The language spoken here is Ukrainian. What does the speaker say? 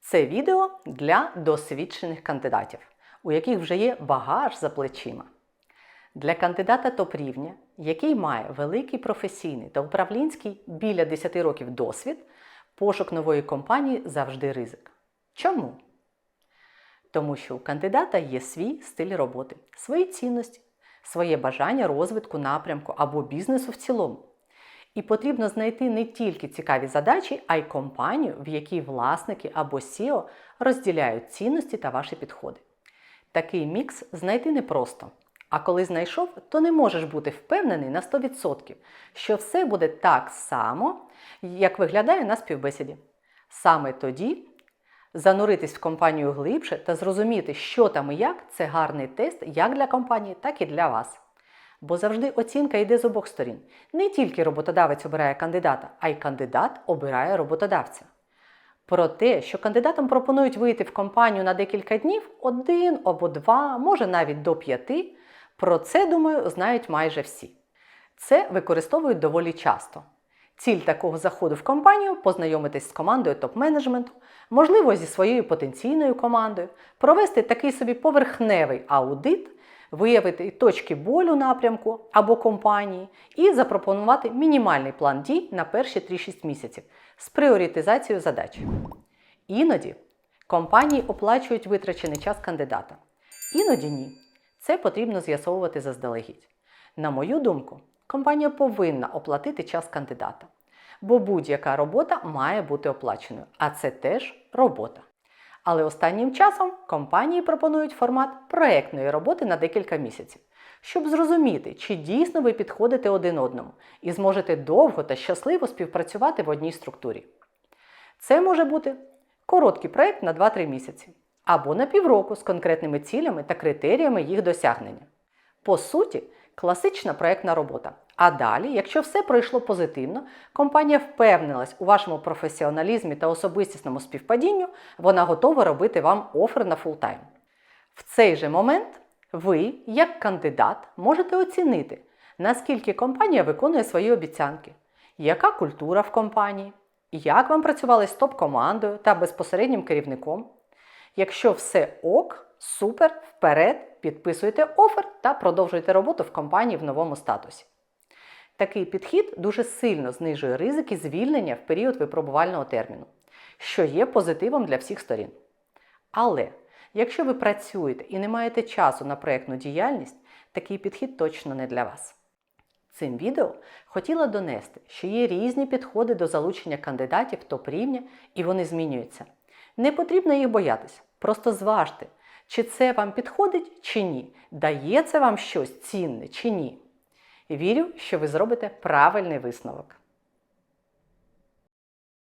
Це відео для досвідчених кандидатів, у яких вже є багаж за плечима. Для кандидата топ-рівня, який має великий професійний та управлінський біля 10 років досвід, пошук нової компанії завжди ризик. Чому? Тому що у кандидата є свій стиль роботи, свої цінності, своє бажання розвитку напрямку або бізнесу в цілому. І потрібно знайти не тільки цікаві задачі, а й компанію, в якій власники або SEO розділяють цінності та ваші підходи. Такий мікс знайти непросто. А коли знайшов, то не можеш бути впевнений на 100%, що все буде так само, як виглядає на співбесіді. Саме тоді зануритись в компанію глибше та зрозуміти, що там і як це гарний тест як для компанії, так і для вас. Бо завжди оцінка йде з обох сторін. Не тільки роботодавець обирає кандидата, а й кандидат обирає роботодавця. Про те, що кандидатам пропонують вийти в компанію на декілька днів, один або два, може навіть до п'яти, про це, думаю, знають майже всі. Це використовують доволі часто. Ціль такого заходу в компанію познайомитись з командою топ-менеджменту, можливо, зі своєю потенційною командою, провести такий собі поверхневий аудит, виявити точки болю напрямку або компанії і запропонувати мінімальний план дій на перші 3-6 місяців з пріоритизацією задач. Іноді компанії оплачують витрачений час кандидата. Іноді ні. Це потрібно з'ясовувати заздалегідь. На мою думку, компанія повинна оплатити час кандидата, бо будь-яка робота має бути оплаченою, а це теж робота. Але останнім часом компанії пропонують формат проектної роботи на декілька місяців, щоб зрозуміти, чи дійсно ви підходите один одному і зможете довго та щасливо співпрацювати в одній структурі. Це може бути короткий проект на 2-3 місяці або на півроку з конкретними цілями та критеріями їх досягнення. По суті, класична проектна робота. А далі, якщо все пройшло позитивно, компанія впевнилась у вашому професіоналізмі та особистісному співпадінню, вона готова робити вам офер на фултайм. В цей же момент ви, як кандидат, можете оцінити, наскільки компанія виконує свої обіцянки, яка культура в компанії, як вам працювали з топ-командою та безпосереднім керівником. Якщо все ок, супер, вперед, підписуйте офер та продовжуйте роботу в компанії в новому статусі. Такий підхід дуже сильно знижує ризики звільнення в період випробувального терміну, що є позитивом для всіх сторін. Але якщо ви працюєте і не маєте часу на проєктну діяльність, такий підхід точно не для вас. Цим відео хотіла донести, що є різні підходи до залучення кандидатів топ-рівня і вони змінюються. Не потрібно їх боятися, просто зважте, чи це вам підходить чи ні, дає це вам щось цінне чи ні. Вірю, що ви зробите правильний висновок.